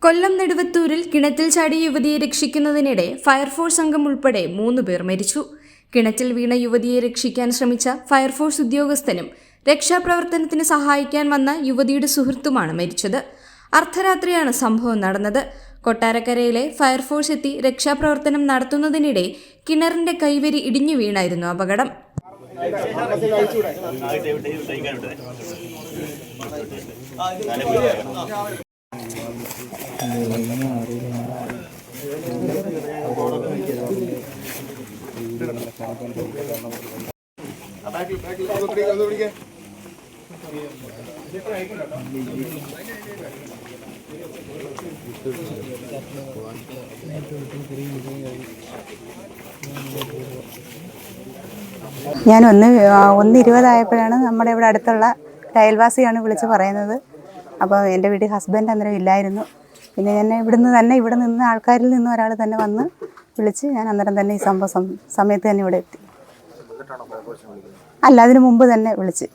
കൊല്ലം നെടുവത്തൂരിൽ കിണറ്റിൽ ചാടിയ യുവതിയെ രക്ഷിക്കുന്നതിനിടെ ഫയർഫോഴ്സ് അംഗം ഉൾപ്പെടെ മൂന്ന് പേർ മരിച്ചു. കിണറ്റിൽ വീണ യുവതിയെ രക്ഷിക്കാൻ ശ്രമിച്ച ഫയർഫോഴ്സ് ഉദ്യോഗസ്ഥനും രക്ഷാപ്രവർത്തനത്തിന് സഹായിക്കാൻ വന്ന യുവതിയുടെ സുഹൃത്തുമാണ് മരിച്ചത്. അർദ്ധരാത്രിയാണ് സംഭവം നടന്നത്. കൊട്ടാരക്കരയിലെ ഫയർഫോഴ്സ് എത്തി രക്ഷാപ്രവർത്തനം നടത്തുന്നതിനിടെ കിണറിന്റെ കൈവരി ഇടിഞ്ഞു വീണായിരുന്നു അപകടം. ഒന്ന് പിടിക്കാം ഒന്ന് ഇരുപതായപ്പോഴാണ് നമ്മുടെ ഇവിടെ അടുത്തുള്ള അയൽവാസിയാണ് വിളിച്ച് പറയുന്നത്. അപ്പോൾ എന്റെ വീട്ടിൽ ഹസ്ബൻഡ് അന്നേരം ഇല്ലായിരുന്നു. പിന്നെ ഞാൻ ഇവിടുന്ന് തന്നെ ഇവിടെ നിന്ന് ആൾക്കാരിൽ നിന്ന് ഒരാൾ തന്നെ വന്ന് വിളിച്ച് ഞാൻ അന്നേരം തന്നെ ഈ സംഭവം സമയത്ത് തന്നെ ഇവിടെ എത്തി. അല്ല അതിന് മുമ്പ് തന്നെ വിളിച്ച്.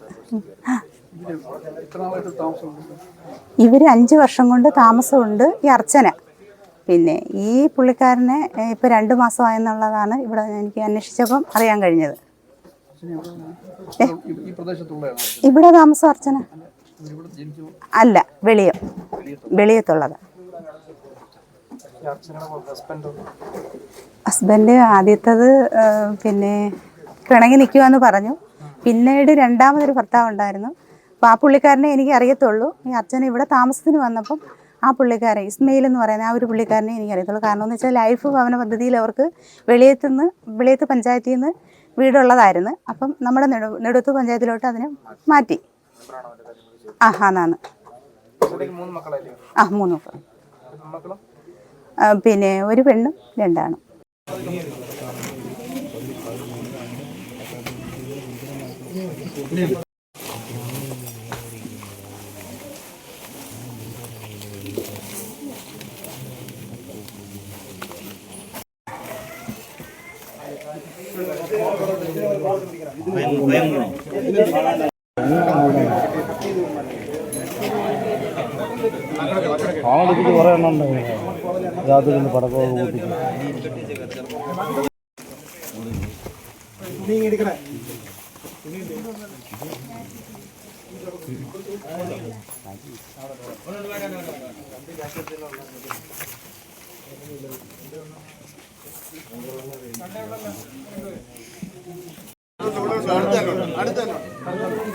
ഇവർ അഞ്ച് വർഷം കൊണ്ട് താമസമുണ്ട് ഈ അർച്ചന. പിന്നെ ഈ പുള്ളിക്കാരനെ ഇപ്പോൾ രണ്ട് മാസമായെന്നുള്ളതാണ് ഇവിടെ എനിക്ക് അന്വേഷിച്ചപ്പം അറിയാൻ കഴിഞ്ഞത്? ഇവിടെ താമസം അർച്ചന? അല്ല വെളിയം വെളിയത്തുള്ളത്. ഹസ്ബൻഡ് ആദ്യത്തത് പിന്നെ കിണങ്ങി നിൽക്കുമെന്ന് പറഞ്ഞു. പിന്നീട് രണ്ടാമതൊരു ഭർത്താവ് ഉണ്ടായിരുന്നു അപ്പോൾ ആ പുള്ളിക്കാരനെ എനിക്ക് അറിയത്തുള്ളൂ ഈ അച്ഛൻ ഇവിടെ താമസത്തിന് വന്നപ്പം ആ പുള്ളിക്കാരൻ ഇസ്മയിൽ എന്ന് പറയുന്ന ആ ഒരു പുള്ളിക്കാരനെ എനിക്ക് അറിയത്തുള്ളൂ കാരണം എന്ന് വെച്ചാൽ ലൈഫ് ഭവന പദ്ധതിയിൽ അവർക്ക് വെളിയത്ത് നിന്ന് വെളിയത്ത് പഞ്ചായത്തിൽ നിന്ന് വീടുള്ളതായിരുന്നു. അപ്പം നമ്മുടെ നെടു നെടുത്ത് പഞ്ചായത്തിലോട്ട് അതിനെ മാറ്റി. ആ ആന്നാന്ന് ആ മൂന്ന് മക്കൾ പിന്നെ ഒരു പെണ്ണും രണ്ടാണ്. ആളെടുത്തിട്ട് കുറേ എണ്ണം ഉണ്ടായിരുന്നു രാത്രി നിന്ന് പടക്കമൊക്കെ